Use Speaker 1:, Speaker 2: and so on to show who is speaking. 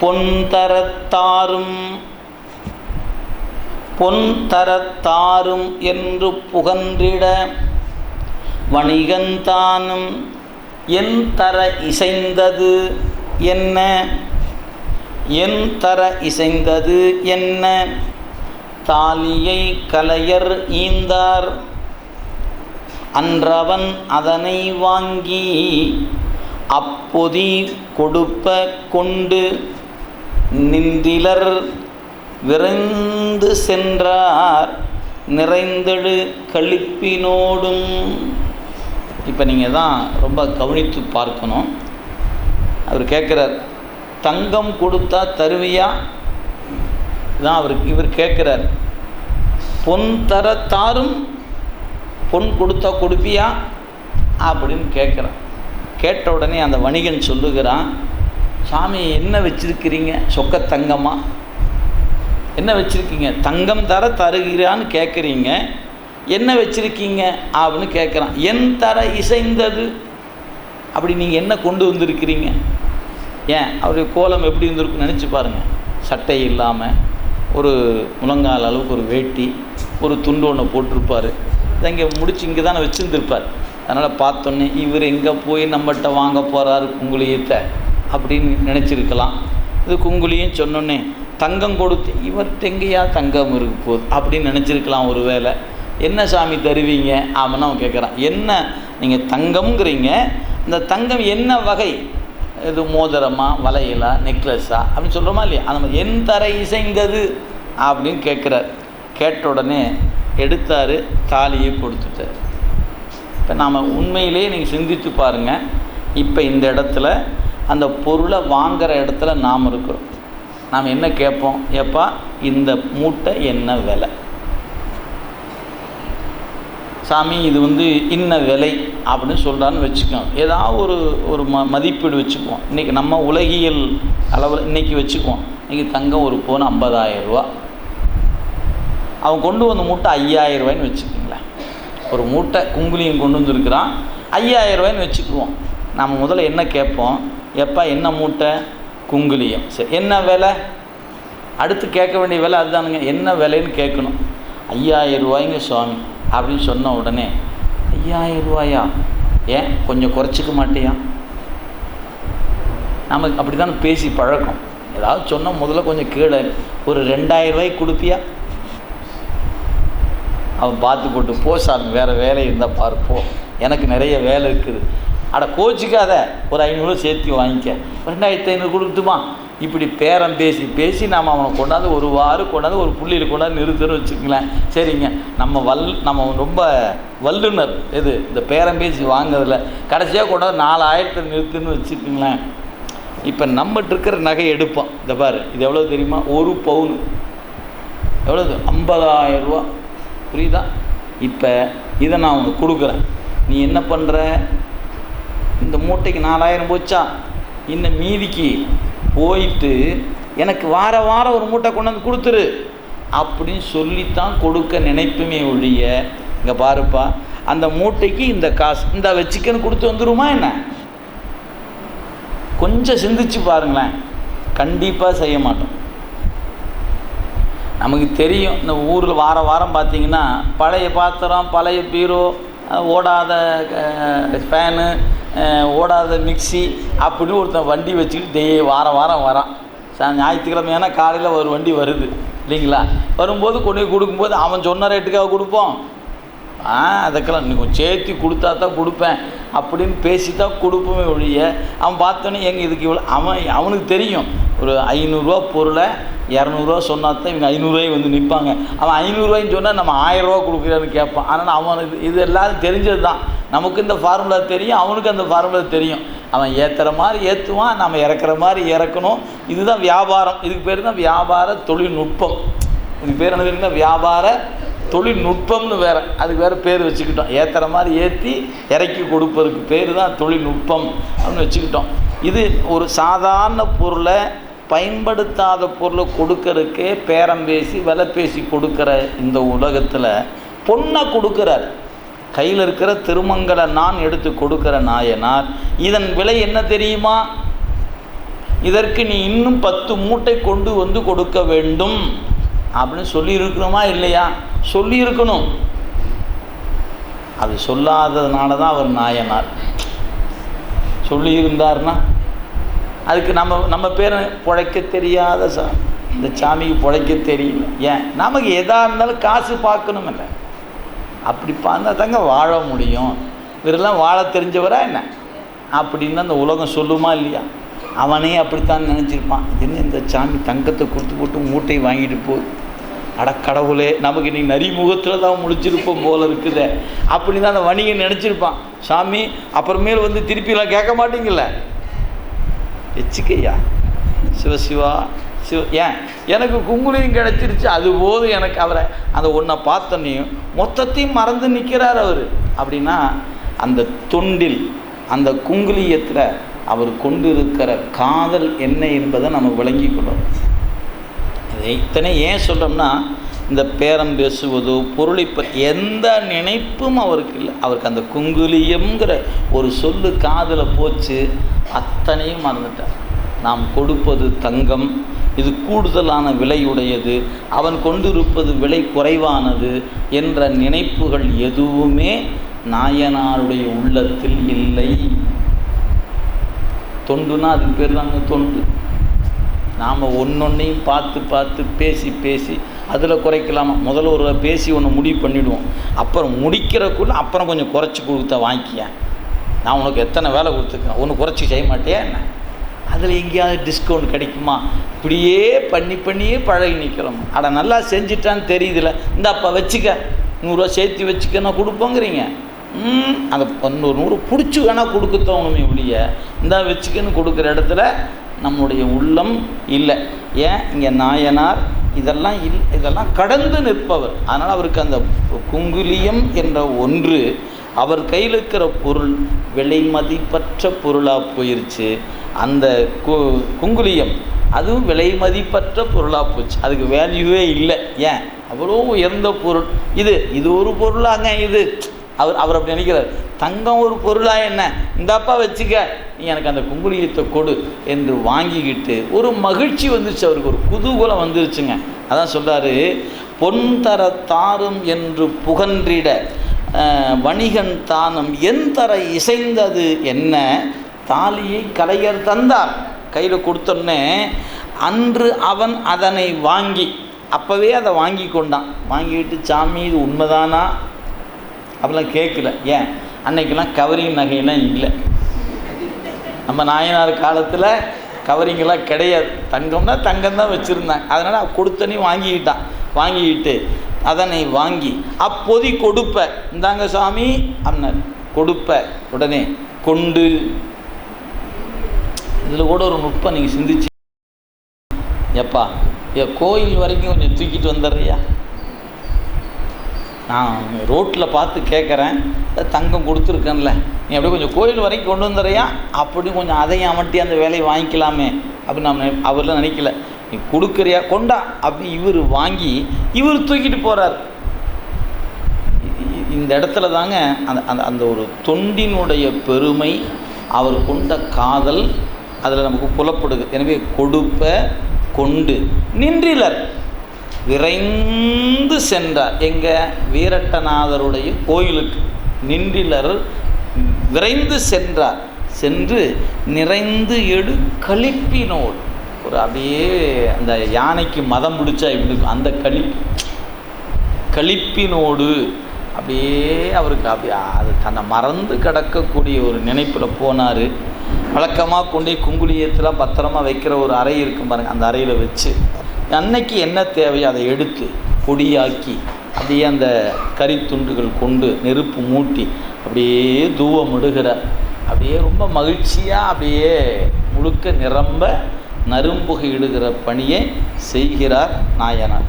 Speaker 1: பொன் தரத்தாரும் பொன் தரத்தாரும் என்று புகன்றிட வணிகந்தானும் என் தர இசைந்தது என்ன? என் தர இசைந்தது என்ன? தாலியை கலையர் ஈந்தார் அன்றவன் அதனை வாங்கி அப்பொதி கொடுப்ப கொண்டு நின்றிலர் விரைந்து சென்றார் நிறைந்தெழு கழிப்பினோடும். இப்போ நீங்கள் தான் ரொம்ப கவனித்து பார்க்கணும். அவர் கேட்குறார் தங்கம் கொடுத்தா தருவியா? தான் அவருக்கு இவர் கேட்குறார் பொன் தர தாரும் பொன் கொடுத்தா கொடுப்பியா? அப்படின்னு கேட்குறான் கேட்ட உடனே அந்த வணிகன் சொல்லுகிறான் சாமி என்ன வச்சுருக்கிறீங்க? சொக்க தங்கமா? என்ன வச்சுருக்கீங்க? தங்கம் தர தருகிறான்னு கேட்குறீங்க என்ன வச்சுருக்கீங்க? அப்படின்னு கேட்குறான் என் தர இசைந்தது. அப்படி நீங்கள் என்ன கொண்டு வந்திருக்கிறீங்க? ஏன்? அவருடைய கோலம் எப்படி இருந்திருக்குன்னு நினச்சி பாருங்கள் சட்டை இல்லாமல் ஒரு முழங்கால் அளவுக்கு ஒரு வேட்டி ஒரு துண்டு ஒன்று போட்டிருப்பார். இதை இங்கே முடிச்சு இங்கே தானே வச்சுருந்துருப்பார். அதனால் பார்த்தோன்னே இவர் எங்கே போய் நம்மகிட்ட வாங்க போகிறாரு குங்குளியத்தை? அப்படின்னு நினச்சிருக்கலாம். இது குங்குலியும் சொன்னோன்னே தங்கம் கொடுத்து இவர்கிட்ட எங்கேயா தங்கம் இருக்கு போகுது அப்படின்னு நினச்சிருக்கலாம் ஒரு வேளை. என்ன சாமி தருவீங்க? அப்படின்னு அவன் கேட்குறான் என்ன? நீங்கள் தங்கம்ங்கிறீங்க. இந்த தங்கம் என்ன வகை? இது மோதிரமா வளையலா நெக்லஸா? அப்படின்னு சொல்கிறோமா இல்லையா? அந்த மாதிரி என் தர இசைங்கிறது அப்படின்னு கேட்குறார் கேட்ட உடனே எடுத்தார் தாலியை கொடுத்துட்டார். இப்போ நாம் உண்மையிலேயே நீங்கள் சிந்தித்து பாருங்கள் இப்போ இந்த இடத்துல அந்த பொருளை வாங்குகிற இடத்துல நாம் இருக்கிறோம். நாம் என்ன கேட்போம்? எப்பா இந்த மூட்டை என்ன விலை? சாமி இது வந்து இன்ன விலை அப்படின்னு சொல்கிறான்னு வச்சுக்கோம் ஏதாவது ஒரு ஒரு ம மதிப்பீடு வச்சுக்குவோம். இன்றைக்கி நம்ம உலகியல் அளவில் இன்றைக்கி வச்சுக்குவோம். இன்றைக்கி தங்கம் ஒரு பவுன் ஐம்பதாயிரம் ரூபா. அவன் கொண்டு வந்த மூட்டை ஐயாயிரம் ரூபாய்ன்னு வச்சுக்கோங்களேன். ஒரு மூட்டை குங்குலியும் கொண்டு வந்துருக்கிறான். ஐயாயிரம் ரூபாய்ன்னு வச்சுக்குவோம். நம்ம முதல்ல என்ன கேட்போம்? எப்போ என்ன மூட்டை? குங்குலியம். சரி என்ன விலை? அடுத்து கேட்க வேண்டிய விலை அதுதானுங்க. என்ன விலைன்னு கேட்கணும். ஐயாயிரம் ரூபாய்ங்க சுவாமி அப்படின்னு சொன்ன உடனே ஐயாயிரம் ரூபாயா? ஏன்? கொஞ்சம் குறைச்சிக்க மாட்டியா? நமக்கு அப்படி தானே பேசி பழக்கம். ஏதாவது சொன்னால் முதல்ல கொஞ்சம் கீழே ஒரு ரெண்டாயிரம் ரூபாய்க்கு கொடுப்பியா? அவன் பார்த்து போட்டு போ சாமி வேறு வேலை இருந்தால் பார்ப்போம் எனக்கு நிறைய வேலை இருக்குது. அட கோச்சிக்காத ஒரு ஐநூறு சேர்த்து வாங்கிக்க. ரெண்டாயிரத்தி ஐநூறு கொடுத்துமா இப்படி பேரம் பேசி பேசி நாம் அவனை கொண்டாந்து ஒரு வாரம் கொண்டாந்து ஒரு புள்ளியில் கொண்டாந்து நிறுத்துன்னு வச்சுக்கங்களேன். சரிங்க. நம்ம வல் நம்ம ரொம்ப வல்லுனர் எது? இந்த பேரம் பேசி வாங்குறதில்ல கடைசியாக கொண்டாந்து நாலாயிரத்தை நிறுத்துன்னு வச்சுக்கோங்களேன். இப்போ நம்மகிட்ட இருக்கிற நகை எடுப்போம். இந்த பாரு இது எவ்வளோ தெரியுமா? ஒரு பவுன். எவ்வளோ ஐம்பதாயிரம் ரூபா. புரியுதா? இப்போ இதை நான் உனக்கு கொடுக்குறேன். நீ என்ன பண்ணுற இந்த மூட்டைக்கு நாலாயிரம் போச்சா? இன்னும் மீதிக்கு போயிட்டு எனக்கு வார வாரம் ஒரு மூட்டை கொண்டு வந்து கொடுத்துரு. அப்படின்னு சொல்லித்தான் கொடுக்க நினைப்புமே ஒழிய இங்கே பாருப்பா அந்த மூட்டைக்கு இந்த காசு இந்த வச்சுக்கன்னு கொடுத்து வந்துருமா என்ன? கொஞ்சம் சிந்திச்சு பாருங்களேன். கண்டிப்பாக செய்ய மாட்டோம். நமக்கு தெரியும் இந்த ஊரில் வார வாரம் பார்த்தீங்கன்னா பழைய பாத்திரம் பழைய பீரோ ஓடாத ஃபேனு ஓடாத மிக்ஸி அப்படின்னு ஒருத்தன் வண்டி வச்சுக்கிட்டு டெய் வாரம் வாரம் வரான். சா ஞாயிற்றுக்கிழமை ஏன்னா காலையில் ஒரு வண்டி வருது. இல்லைங்களா? வரும்போது கொண்டு போய் கொடுக்கும்போது அவன் சொன்ன ரேட்டுக்காக கொடுப்போம். ஆ அதுக்கெல்லாம் நீ கொஞ்சம் சேர்த்து கொடுத்தா தான் கொடுப்பேன் அப்படின்னு பேசி தான் கொடுப்போமே ஒழிய அவன் பார்த்தோன்னே எங்கள் இதுக்கு இவ்வளோ அவன் அவனுக்கு தெரியும். ஒரு ஐநூறுரூவா பொருளை இரநூறுவா சொன்னா தான் இவங்க ஐநூறுரூவாயும் வந்து நிற்பாங்க அவன் ஐநூறுரூவாய்ன்னு சொன்னால் நம்ம ஆயிரரூவா கொடுக்குறான்னு கேட்பான். ஆனால் அவனுக்கு இது எல்லாரும் தெரிஞ்சது தான். நமக்கு இந்த ஃபார்முலா தெரியும் அவனுக்கு அந்த ஃபார்முலா தெரியும். அவன் ஏற்றுற மாதிரி ஏற்றுவான் நம்ம இறக்குற மாதிரி இறக்கணும். இதுதான் வியாபாரம். இதுக்கு பேர் தான் வியாபார தொழில்நுட்பம். இதுக்கு பேர் என்ன தெரியுங்களா வியாபார தொழில்நுட்பம்னு வேறு அதுக்கு வேறு பேர் வச்சுக்கிட்டோம். ஏற்றுற மாதிரி ஏற்றி இறக்கி கொடுப்பதுக்கு பேர் தான் தொழில்நுட்பம் அப்படின்னு வச்சுக்கிட்டோம். இது ஒரு சாதாரண பொருளை பயன்படுத்தாத பொருளை கொடுக்கறதுக்கே பேரம் பேசி விலை பேசி கொடுக்குற இந்த உலகத்தில் பொண்ணை கொடுக்குறார். கையில் இருக்கிற திருமங்கலை நான் எடுத்து கொடுக்குற நாயனார் இதன் விலை என்ன தெரியுமா? இதற்கு நீ இன்னும் பத்து மூட்டை கொண்டு வந்து கொடுக்க வேண்டும். அப்படின்னு சொல்லியிருக்கணுமா இல்லையா? சொல்லியிருக்கணும். அது சொல்லாததுனால தான் அவர் நாயனார். சொல்லியிருந்தார்னா அதுக்கு நம்ம நம்ம பேரை பிழைக்க தெரியாத சா இந்த சாமிக்கு பிழைக்க தெரியல. ஏன்? நமக்கு எதாக இருந்தாலும் காசு பார்க்கணும் இல்லை அப்படி பார்த்தா தாங்க வாழ முடியும். இவரெல்லாம் வாழ தெரிஞ்சவரா என்ன? அப்படின்னு அந்த உலகம் சொல்லுமா இல்லையா? அவனே அப்படித்தான் நினச்சிருப்பான். என்ன இந்த சாமி தங்கத்தை கொடுத்து போட்டு மூட்டை வாங்கிட்டு போகுது அட கடவுளே நமக்கு நீ முகத்தில் தான் முழிச்சிருப்போம் போல இருக்குதே. அப்படி தான் அந்த வணிகன் நினச்சிருப்பான். சாமி அப்புறமேல் வந்து திருப்பிலாம் கேட்க மாட்டீங்கல்ல? வச்சுக்கையா சிவசிவா சிவ ஏன்? எனக்கு குங்குலியும் கிடச்சிருச்சு அது போதும் எனக்கு அவரை. அந்த ஒன்றை பார்த்தோன்னையும் மொத்தத்தையும் மறந்து நிற்கிறார் அவர். அப்படின்னா அந்த தொண்டில் அந்த குங்குலியத்தில் அவர் கொண்டிருக்கிற காதல் என்ன என்பதை நம்ம விளங்கி கொள்ளணும் இத்தனை ஏன் சொல்கிறோம்னா இந்த பேரம் பேசுவதோ பொருளை பற்றி எந்த நினைப்பும் அவருக்கு இல்லை. அவருக்கு அந்த குங்குலியம்ங்கிற ஒரு சொல்லு காதில் போச்சு அத்தனையும் மறந்துட்டார். நாம் கொடுப்பது தங்கம் இது கூடுதலான விலையுடையது அவன் கொண்டிருப்பது விலை குறைவானது என்ற நினைப்புகள் எதுவுமே நாயனாருடைய உள்ளத்தில் இல்லை. தொண்டுனா அதுக்கு பேர் தாங்க தொண்டு. நாம் ஒன்றொன்னையும் பார்த்து பார்த்து பேசி பேசி அதில் குறைக்கலாமா? முதல்ல ஒரு பேசி ஒன்று முடிவு பண்ணிவிடுவோம் அப்புறம் முடிக்கிறக்குள்ள அப்புறம் கொஞ்சம் குறைச்சி கொடுத்தா வாங்கிக்க நான் உனக்கு எத்தனை வேலை கொடுத்துருக்கேன்? ஒன்று குறைச்சி செய்ய மாட்டேயா என்ன? அதில் எங்கேயாவது டிஸ்கவுண்ட் கிடைக்குமா? இப்படியே பண்ணி பண்ணியே பழகி நிற்கிறோம் அட நல்லா செஞ்சிட்டான்னு தெரியுதுல. இந்த அப்போ வச்சுக்க. நூறுரூவா சேர்த்து வச்சுக்க நான் கொடுப்போங்கிறீங்க அந்த பதினோரு நூறு பிடிச்சி வேணால் கொடுக்க தோணுமே ஒழிய. இந்த வச்சுக்கன்னு கொடுக்குற இடத்துல நம்முடைய உள்ளம் இல்லை. ஏன்? இங்கே நாயனார் இதெல்லாம் இல் இதெல்லாம் கடந்து நிற்பவர். அதனால் அவருக்கு அந்த குங்குலியம் என்ற ஒன்று அவர் கையில் இருக்கிற பொருள் விலை மதிப்பற்ற பொருளாக போயிருச்சு. அந்த கு குங்குலியம் அதுவும் விலை மதிப்பற்ற பொருளாக போச்சு. அதுக்கு வேல்யூவே இல்லை. ஏன்? அவ்வளோ உயர்ந்த பொருள். இது இது ஒரு பொருளாங்க இது. அவர் அவர் அப்படி நினைக்கிறார். தங்கம் ஒரு பொருளாக என்ன? இந்தாப்பா வச்சுக்க. நீ எனக்கு அந்த குங்குலியத்தை கொடு என்று வாங்கிக்கிட்டு ஒரு மகிழ்ச்சி வந்துருச்சு அவருக்கு. ஒரு குதூகூலம் வந்துருச்சுங்க. அதான் சொல்கிறாரு பொன் தர தாரும் என்று புகன்றிட வணிகன் தானம் என் தர இசைந்தது என்ன? தாலியை கலையர் தந்தார். கையில் கொடுத்தோன்னே அன்று அவன் அதனை வாங்கி அப்போவே அதை வாங்கி கொண்டான். வாங்கிட்டு சாமி இது உண்மைதானா? அப்படிலாம் கேட்கல. ஏன்? அன்னைக்கெல்லாம் கவரிங் நகையெல்லாம் இல்லை. நம்ம நாயனார் காலத்தில் கவரிங்கெல்லாம் கிடையாது. தங்கம்னா தங்கம் தான் வச்சுருந்தாங்க அதனால் கொடுத்தனையும் வாங்கிக்கிட்டான். வாங்கிக்கிட்டு அதனை வாங்கி அப்போதி கொடுப்ப. இந்தாங்க சாமி அண்ணன் கொடுப்ப. உடனே கொண்டு. இதில் கூட ஒரு நுட்பம் நீங்கள் சிந்திச்சு. எப்பா ஏ கோயில் வரைக்கும் கொஞ்சம் தூக்கிட்டு வந்துடுறியா? நான் ரோட்டில் பார்த்து கேட்குறேன் தங்கம் கொடுத்துருக்கேன்ல. நீ அப்படியே கொஞ்சம் கோயில் வரைக்கும் கொண்டு வந்துடுறியா? அப்படி கொஞ்சம் அதையும் அமட்டி அந்த வேலையை வாங்கிக்கலாமே அப்படின்னு நம்ம அவர்லாம் நினைக்கல. நீ கொடுக்குறியா? கொண்டா அப்படி இவர் வாங்கி இவர் தூக்கிட்டு போகிறார் இந்த இடத்துல தாங்க அந்த அந்த அந்த ஒரு தொண்டினுடைய பெருமை அவர் கொண்ட காதல் அதில் நமக்கு புலப்படுது. எனவே கொடுப்ப கொண்டு நின்றிலர். விரைந்து சென்றார். எங்கள் வீரட்டநாதருடைய கோயிலுக்கு நின்றிலர் விரைந்து சென்றார். சென்று நிறைந்து எடு களிப்பினோடு ஒரு அப்படியே அந்த யானைக்கு மதம் பிடிச்சா இப்படி அந்த களி களிப்பினோடு அப்படியே அவருக்கு அப்படியே அது தன்னை மறந்து கிடக்கக்கூடிய ஒரு நினைப்பில் போனார். வழக்கமாக கொண்டு போய் குங்குளியத்தில் பத்திரமா வைக்கிற ஒரு அறை இருக்கும் பாருங்கள் அந்த அறையில் வச்சு அன்னைக்கு என்ன தேவையோ அதை எடுத்து பொடியாக்கி அப்படியே அந்த கரித்துண்டுகள் கொண்டு நெருப்பு மூட்டி அப்படியே தூவம் இடுகிறார் அப்படியே ரொம்ப மகிழ்ச்சியாக அப்படியே முழுக்க நிரம்ப நரும்புகை இடுகிற பணியை செய்கிறார் நாயனார்.